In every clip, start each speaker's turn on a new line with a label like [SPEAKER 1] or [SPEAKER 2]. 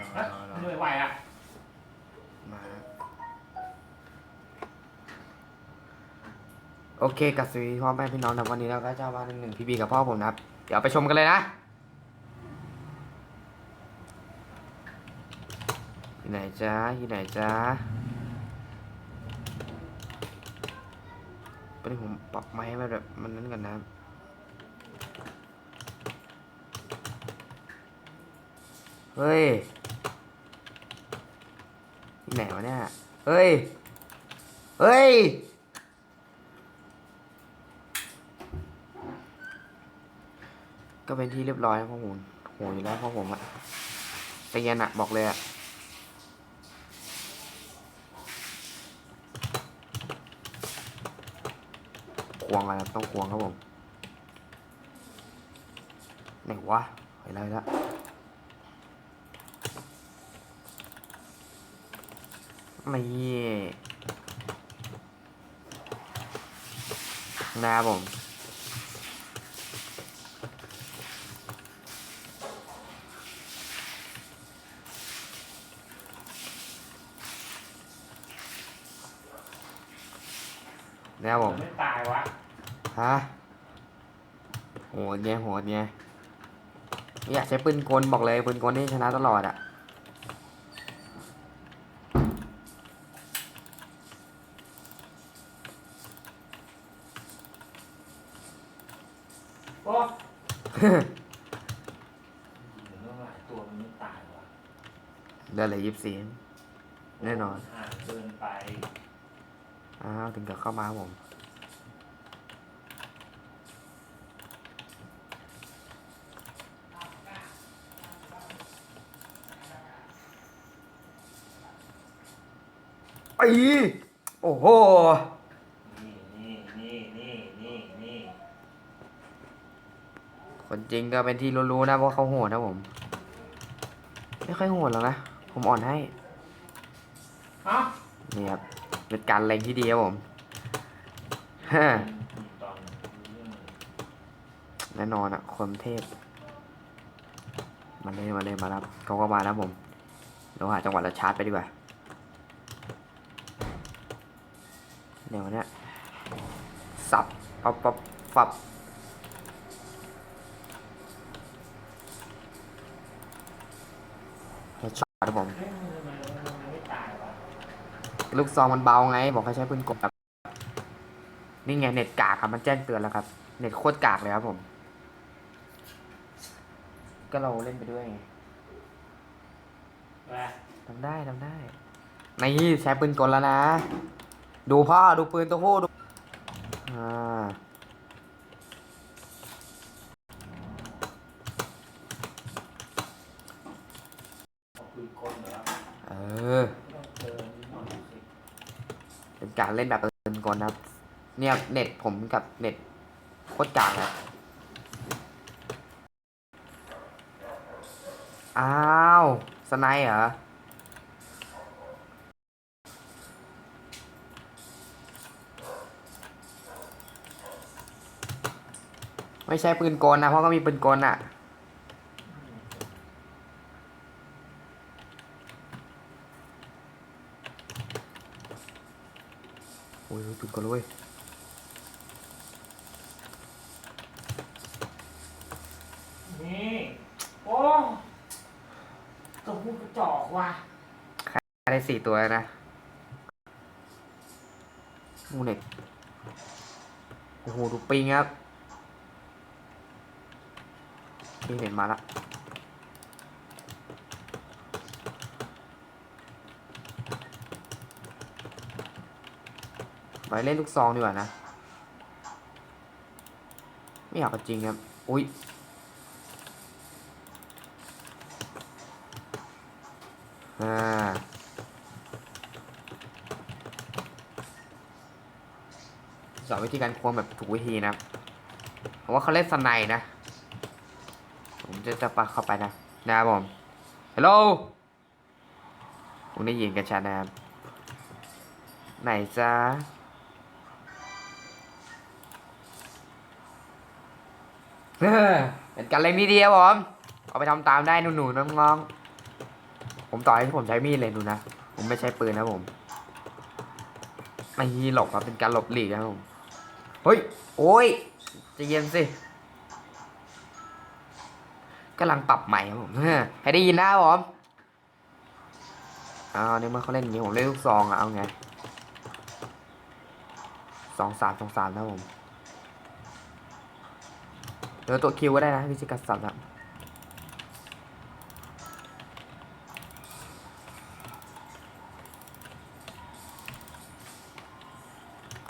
[SPEAKER 1] รอรอรอ
[SPEAKER 2] เหนื่ไหวอะ
[SPEAKER 1] มาโอเคกับสวัสดีพ่อแม่พี่น้องนะวันนี้เราก็จะมาหนึ่งหนึ่งพี่บีกับพ่อผมนะครับ เดี๋ยวไปชมกันเลยนะที่ไหนจ้าที่ไหนจ้าเป็นผมปรับไม้ให้มันแบบมันนั้นกันนะ เฮ้ย ที่ไหนวะเนี่ยเฮ้ย เฮ้ย ก็เป็นที่เรียบร้อยพ่อผมโหอยู่แล้วพ่อผมอะเตียนอะบอกเลยอะควงอะไรต้องควงครับผมไหนวะเห็นอะไรละนี่นะครับผมนะครับผม
[SPEAKER 2] ไม่ตายวะ
[SPEAKER 1] ฮะโหดไงโหดไงไม่อยากใช้ปืนกลบอกเลยปืนกลนี่ชนะตลอดอะ
[SPEAKER 2] โอ้ เดี๋ยวต้องหลายตัวมันไม่ตายว่ะ
[SPEAKER 1] เดือนเลยยี่สิบสี่แน่นอน
[SPEAKER 2] ห่างเกินไป
[SPEAKER 1] อ้าวถึงกับเข้ามาครับผมไอ้โอ้โห
[SPEAKER 2] นี่นี่นี่นี่นี่นี่
[SPEAKER 1] คน จริงก็เป็นที่รู้ๆนะว่าเขาโหดนะผม ไม่ค่อยโหดหรอกนะ ผมอ่อนให้
[SPEAKER 2] ฮะ
[SPEAKER 1] นี่ครับเป็นการเล็งที่ดีครับผมฮะ
[SPEAKER 2] ตอนเรื่อง
[SPEAKER 1] แน่นอนอะคนเทพมาเลยมาเลยมาแล้วเขาก็มาแล้วผมเราหาจังหวะเราชาร์จไปดีกว่าเดี๋ยวเนี้ยสับปับปับปับเฮดช็อต ครับผม ลูกซองมันเบาไง บอกให้ใช้ปืนกลบนี่ไงเน็ตกากครับมันแจ้งเตือนแล้วครับ เน็ตโคตรกากเลยครับผม ก็เราเล่นไปด้วยไงทำได้ทำได้นี่ใช้ปืนกลแล้วนะ ดูพ่อดูปืนตัวผู้ดูอ่า
[SPEAKER 2] ปืนกลเหรอ
[SPEAKER 1] เออ
[SPEAKER 2] เป็
[SPEAKER 1] นการเล่นแบบปืนกลนนะครับ เนี่ยเน็ตผมกับเน็ตโคตรกากนะอ้าวสไนเหรอไม่ใช่ปืนกลนะเพราะก็มีปืนกลอะ โอ้ยปืนกลเลยเว้ย
[SPEAKER 2] นี่โอ้ตัวผู้กระจอกว่ะ
[SPEAKER 1] ได้สี่ตัวแล้วนะมูเน็ตโอ้โห ดูปิงครับปิงเน็ตมาละ ไปเล่นลูกซองดีกว่านะ ไม่อยากจริงครับ อุ้ยอ่าสอนวิธีการควงแบบถูกวิธีนะเพราะว่าเขาเล่นสไนด์นะ ผมจะจะปักเข้าไปนะ นะครับผม ฮัลโหลผมได้ยินกันชัดนะครับ ไหนจ้า เป็นการเล่นที่ดีครับผมเอาไปทำตามได้หนูๆน้องๆผมต่อให้ผมใช้มีดเลยดูนะ ผมไม่ใช้ปืนนะผมไม่หลบครับเป็นการหลบหลีกนะครับผมเฮ้ยโอ้ยใจะเย็นสิกำลังปรับใหม่ครับผมให้ได้ยินนะครับผมเอาเนี่ยเมื่อเขาเล่นอย่างนี้ผมเล่นลูกซองอะเอาไงสองสามสองสามนะผม เดี๋ยวตัวคิวก็ได้นะวิจิกัสสับครับ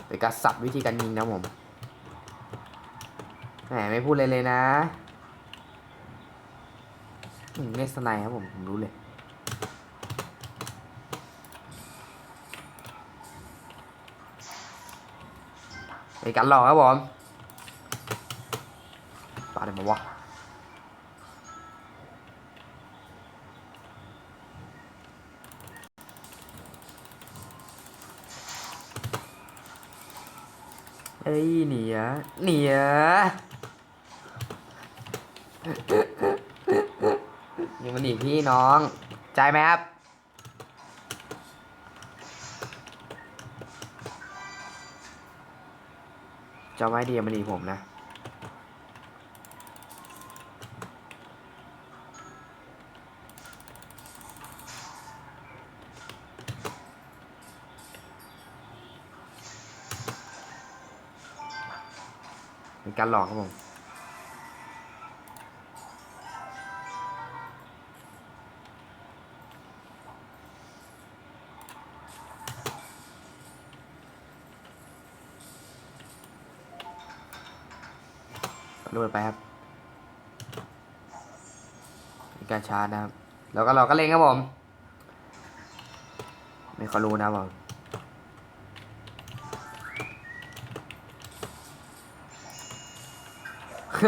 [SPEAKER 1] เป็นการสับวิธีการยิงนะผมแหมไม่พูดเลยเลยนะอืมเล่นสไนครับผม ผมรู้เลยเป็นการหลอกครับผมปาดอะไรมา วะ เอ้ยเหนียเหนียยังมาหนีพี่น้อง ใจไหมครับจะไม่ดีมันดีผมนะ การหลอกครับผมดูไปครับมีการชาร์จนะครับ แล้วก็เราก็เล่นครับผม ไม่ขารู้นะครับผม เ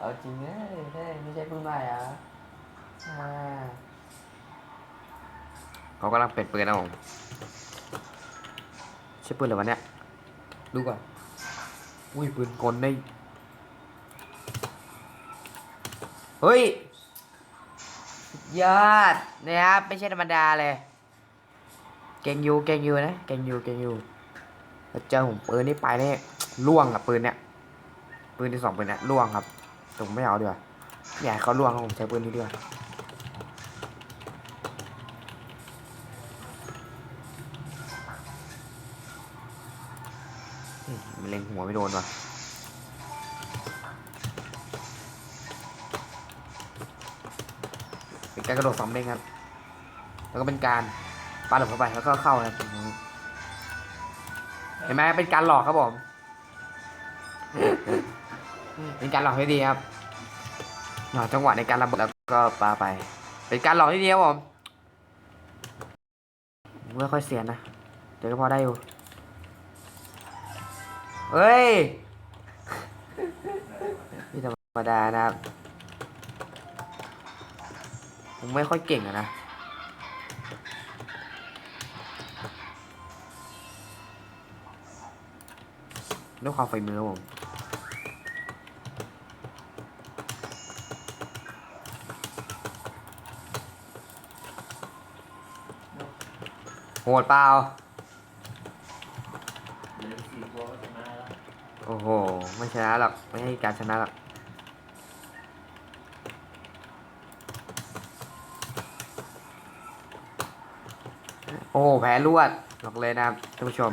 [SPEAKER 1] อาจริงนะเฮ้ยไม่ใช่ปืนใหม่อะอ่าเขากำลังเปิดปืนนะผมใช่ปืนอะไรวะเนี่ยดูก่อนอุ้ยปืนกลได้ เฮ้ยยอดนะครับไม่ใช่ธรรมดาเลย เก่งอยูเก่งอยูนะ เก่งอยูเก่งอยูแล้วเจอผมปืนนี่ไปเนี่ย ล่วงกับปืนเนี่ยปืนที่สองปืนเนี่ยล่วงครับแต่ผมไม่เอาดีกว่าอยากเขาล่วงผมใช้ปืนนี้ดีกว่าอืมมันเล็งหัวไม่โดนว่ะเป็นการกระโดดสองเด้งครับ แล้วก็เป็นการปาหลบเข้าไปแล้วก็เข้านะครับเห็นไหมเป็นการหลอกครับผม เป็นการหลอกที่ดีครับหลอกจังหวะในการระเบิดแล้วก็ปาไป เป็นการหลอกที่ดีครับผมไม่ค่อยเสียนะเดี๋ยวก็พอได้อยู่เฮ้ยนี่ธรรมดานะครับผมไม่ค่อยเก่งอะนะด้วยความฝีมือผม โหดเปล่า
[SPEAKER 2] เหลือสี่ตัวก็ชนะแล้ว
[SPEAKER 1] โอ้โห ไม่ชนะหรอก ไม่ให้การชนะหรอกโอ้โหแพ้รวดบอกเลยนะครับท่านผู้ชม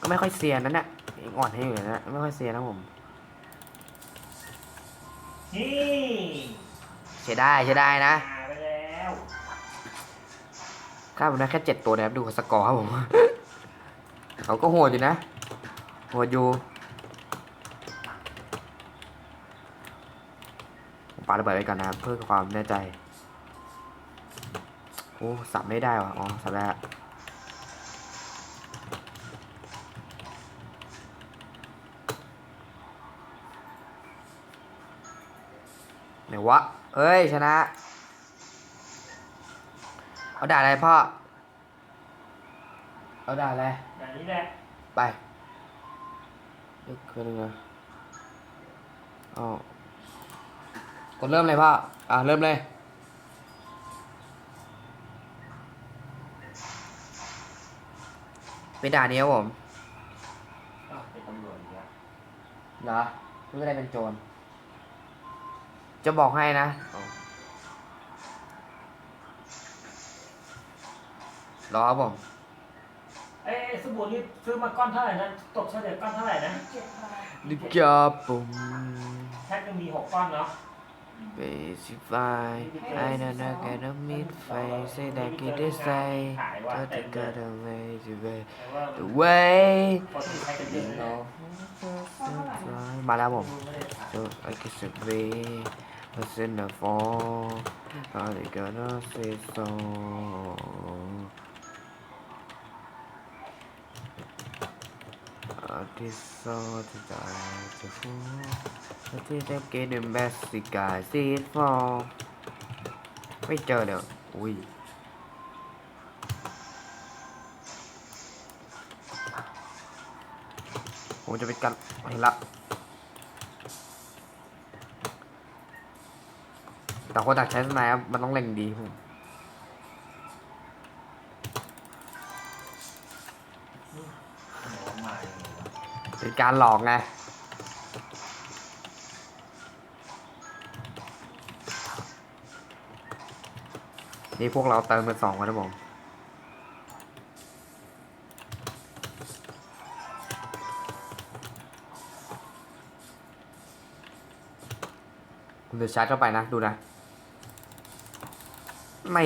[SPEAKER 1] ก็ไม่ค่อยเซียนนั่นแหละยังอ่อนให้อยู่เลยนะไม่ค่อยเซียนนะผม
[SPEAKER 2] นี่
[SPEAKER 1] ใช้ได้ใช้ได้นะ
[SPEAKER 2] หาไปแล้ว
[SPEAKER 1] ค่าผมได้แค่เจ็ดตัวนะครับดูสกอร์ครับผมเขาก็โหดอยู่นะโหดอยู่ปาระเบิดไว้ก่อนนะครับเพื่อความแน่ใจโอ้สับไม่ได้ว่ะอ๋อสับได้ละไหนวะเอ้ยชนะ เอาด่าอะไรพ่อ เอาด่าอะไร
[SPEAKER 2] อย่างนี้แหละ
[SPEAKER 1] ไปเลือกคนหนึ่งนะอ๋อกดเริ่มเลยพ่อ อ่าเริ่มเลย เป็นด่านนี้ครับผม
[SPEAKER 2] อ้าวเป็นตำรวจอีกแล้ว
[SPEAKER 1] เหรอไม่ได้เป็นโจร จะบอกให้นะ รอครับผม
[SPEAKER 2] เอ้ยสบู่นี่ซื้อมาก้อนเท่าไหร่นะตกเฉลี่ยก้อนเท่าไหร่นะ
[SPEAKER 1] ดิกับผม
[SPEAKER 2] แพ็คหนึงมีหกก้อนเนาะ
[SPEAKER 1] เบสิฟายไอ้นั่นนะแกน้ำมิดไฟใส่ได้กี่ได้ใส่ก็จะเกิดอะไรจะไป
[SPEAKER 2] แต่ว่า
[SPEAKER 1] the way
[SPEAKER 2] คนที่ใช้กันเยอะเลย
[SPEAKER 1] มาแล้วผม
[SPEAKER 2] ไม่ได้ขาย
[SPEAKER 1] so I guess it be what's in the fall how they gonna say so ที่โซที่ใจจะฟูที่จะเกดเบสิกาซีดฟอไม่เจอเด้อยอุ้ยผมจะไปกันเห็นละแต่คนต่างใช้สนายมันต้องเล็งดีผม การหลอกไงนี่พวกเราเติมเป็นสองกันนะผมคุณจะชาร์จเข้าไปนะ ดูนะ ไม่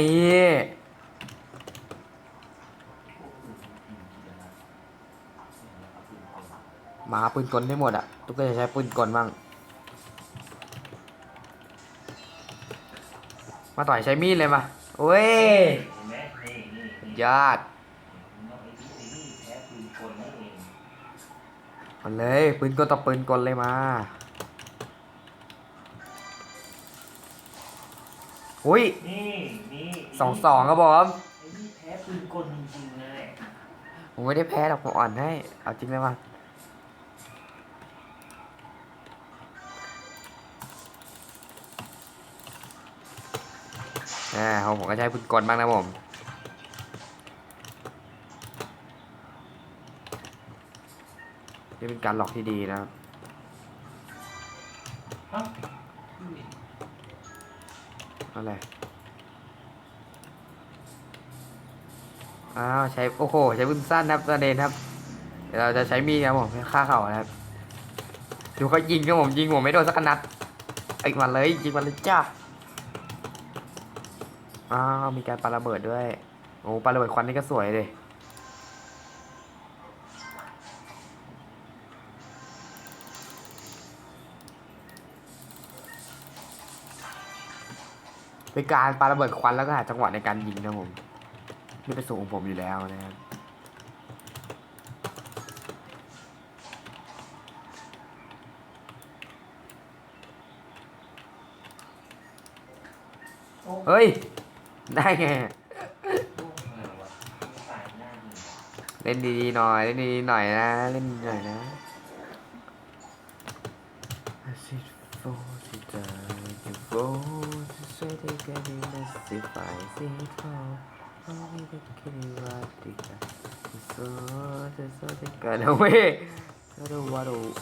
[SPEAKER 1] หมาปืนกลให้หมดอะทุกคนจะใช้ปืนกลบ้างมาต่อยใช้มีดเลยมาโอ้ย
[SPEAKER 2] เห็นไหมนี่นี่นี่
[SPEAKER 1] ยอด
[SPEAKER 2] น้องไอ้นี่ไอ้นี่แพ้ปืนกลนั่นเอง
[SPEAKER 1] มันเลยปืนกลต่อปืนกลเลยมาอุ้ย
[SPEAKER 2] นี่นี่
[SPEAKER 1] สองสองครับผม
[SPEAKER 2] ไอ้นี่แพ้ปืนกลจริงๆเลย
[SPEAKER 1] ผมไม่ได้แพ้หรอกผมอ่อนให้ เอาจริงเลยมา อ่าของผมก็ใช้ปืนกลบ้างนะผมนี่เป็นการหลอกที่ดีนะครับอะไรอ้าวใช้โอ้โหใช้ปืนสั้นนะครับประเด็นครับ เดี๋ยวเราจะใช้มีดครับผมฆ่าเขานะครับดูเขายิงครับผมยิงผมไม่โดนสักนัดไอ้มาเลยยิงมาเลยจ้า อ้าวมีการปาระเบิดด้วย โอ้ปาระเบิดควันนี่ก็สวยเลยเป็นการปาระเบิดควันแล้วก็หาจังหวะในการยิงนะผมนี่เป็นสูตรของผมอยู่แล้วนะครับเฮ้ย ได้ไงเล่นดีหน่อย เล่นดีหน่อยนะ เล่นหน่อยนะ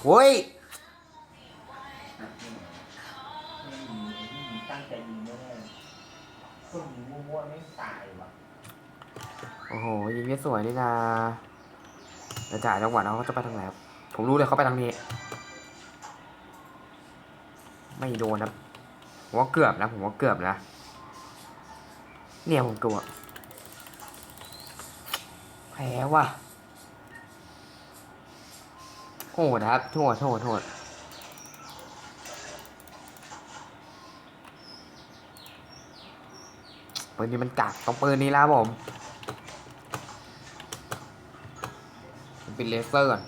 [SPEAKER 1] เฮ้ย โอ้โหยิงไม่สวยนี่นาจะจ่ายจังหวะเขาจะไปทางไหนครับผมรู้เลยเขาไปทางนี้ ไม่โดนครับผมว่าเกือบนะ ผมว่าเกือบนะ เนี่ยผมกลัวแพ้ว่ะโหดครับ โทษโทษโทษปืนนี้มันกักต้องปืนนี้แล้วผม ผม ปิดเลเซอร์ก่อน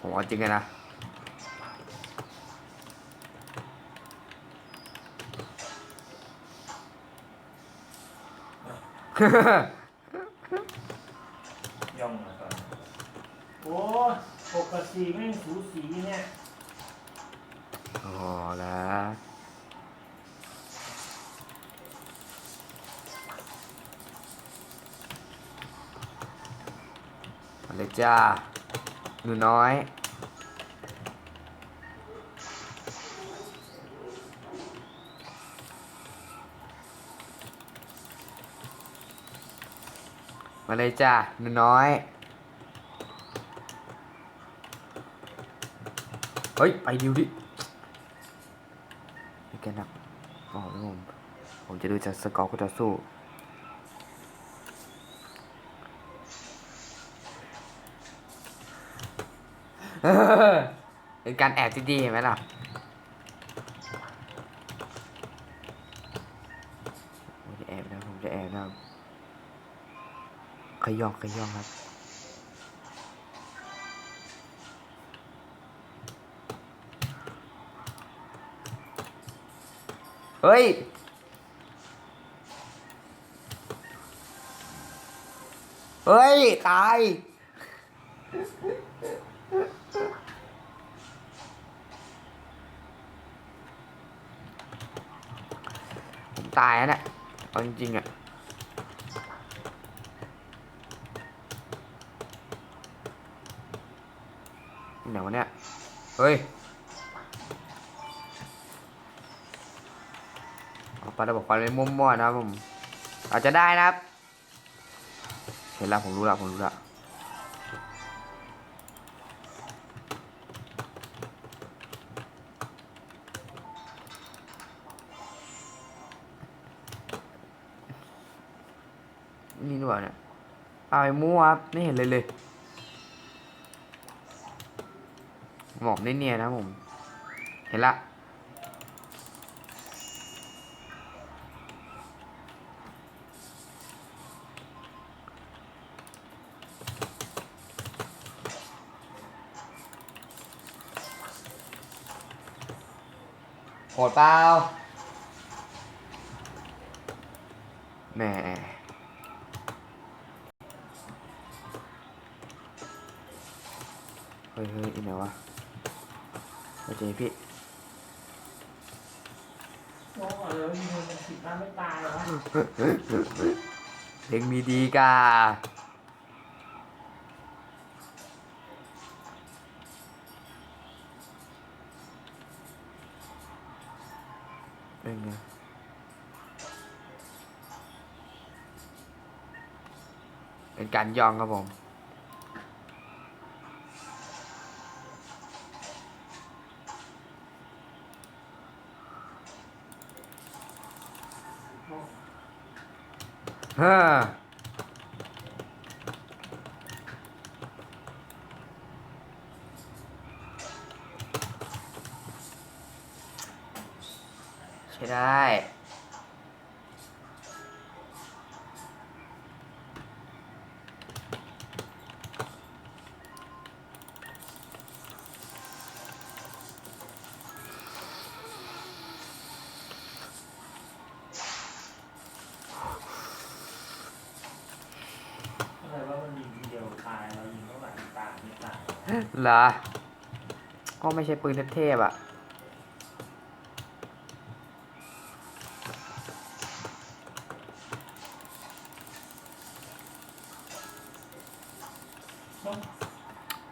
[SPEAKER 1] ผมเอาจริงเลยนะ
[SPEAKER 2] ย่องมาก่อนโอ้ยปกติแม่งสูสีเนี่ย
[SPEAKER 1] อ๋อแล้ว มาเลยจ้าหนูน้อยมาเลยจ้าหนูน้อยเฮ้ย ไปดิวดิแกนักอ๋อแล้วผมผมจะดูจากสกอร์คู่ต่อสู้ เป็นการแอบที่ดีเห็นไหมล่ะผมจะแอบนะผมจะแอบนะขยองขยองครับเฮ้ย เฮ้ย ตาย ตายแล้วเนี่ยเอาจริงๆอะไหนวะเนี่ย เฮ้ยเอาไประบบไฟไปมั่วๆนะครับผม อาจจะได้นะครับ เห็นแล้วผมรู้แล้วผมรู้แล้ว มั่วครับไม่เห็นเลยเลยหมอกเนียนๆนะผม เห็นละโหดเปล่าแหม่ ฮ้ยเฮ้ยอีกไหนวะโอเคพี่
[SPEAKER 2] โอ้โหแล้วยิงมันผิดบ้านไม่ตายเหรอวะ
[SPEAKER 1] เล็งมีดีกาเป็นไงเป็นการยองครับผม ฮ่าใช่ได้
[SPEAKER 2] เหร
[SPEAKER 1] อ ก็ไม่ใช่ปืนเทพๆอะ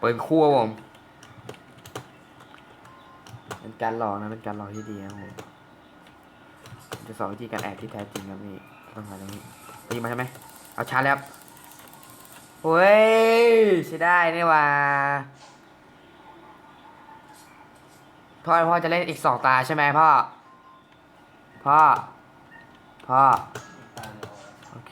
[SPEAKER 1] ปืนคู่ครับผมเป็นการหลอกนะ เป็นการหลอกที่ดีนะผมจะสอนวิธีการแอบที่แท้จริงครับนี่ต้องมาตรงนี้ตีมาใช่ไหมเอาชาร์จแล้วครับเฮ้ยใช้ได้นี่ว่า พ่อพ่อจะเล่นอีกสองตาใช่ไหมพ่อ พ่อ พ่อ
[SPEAKER 2] ไม่ตายแล้วอะ
[SPEAKER 1] โอเค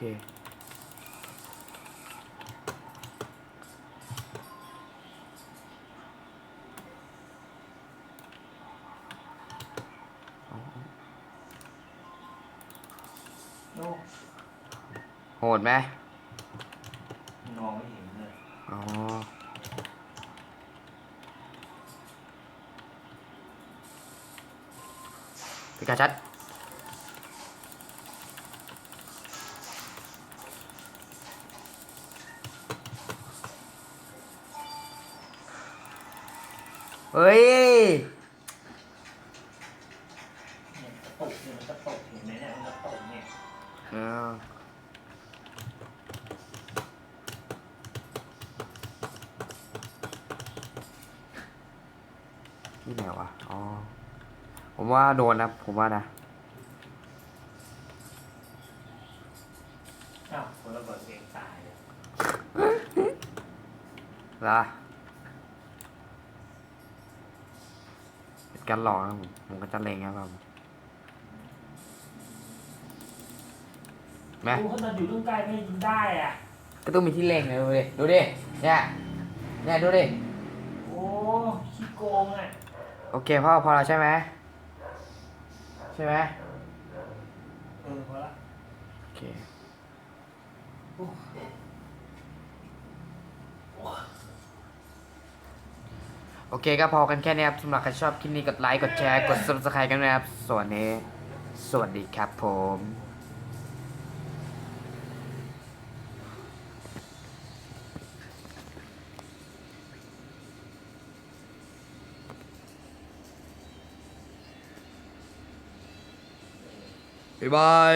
[SPEAKER 2] โอ้
[SPEAKER 1] โหดไหม
[SPEAKER 2] มองไม่เห็นเลย
[SPEAKER 1] อ๋อ พิกาชัด โดนนะผมว่านะ
[SPEAKER 2] อ้าวคนระเบิดเองตายเลย
[SPEAKER 1] ละเป็นการหลอกนะผมผมก็จะเลงนะครับผมแม่
[SPEAKER 2] ดูเขาจะอยู่ตรงใกล้ไม่ยิงได้อะ
[SPEAKER 1] ก็ต้องมีที่เลงนะดูดิดูดิเนี่ยเนี่ยดูดิ
[SPEAKER 2] โอ้ขี้โกงอะ
[SPEAKER 1] โอเคพ่อพอแล้วใช่ไหม ใช่ไหม
[SPEAKER 2] เออพอละ
[SPEAKER 1] โอเค
[SPEAKER 2] โอ้
[SPEAKER 1] โอเคก็พอกันแค่นี้ครับสำหรับใครชอบคลิปนี้กดไลค์ กดแชร์ กด subscribe กันนะครับ ส่วนนี้ สวัสดีครับผม บ๊ายบาย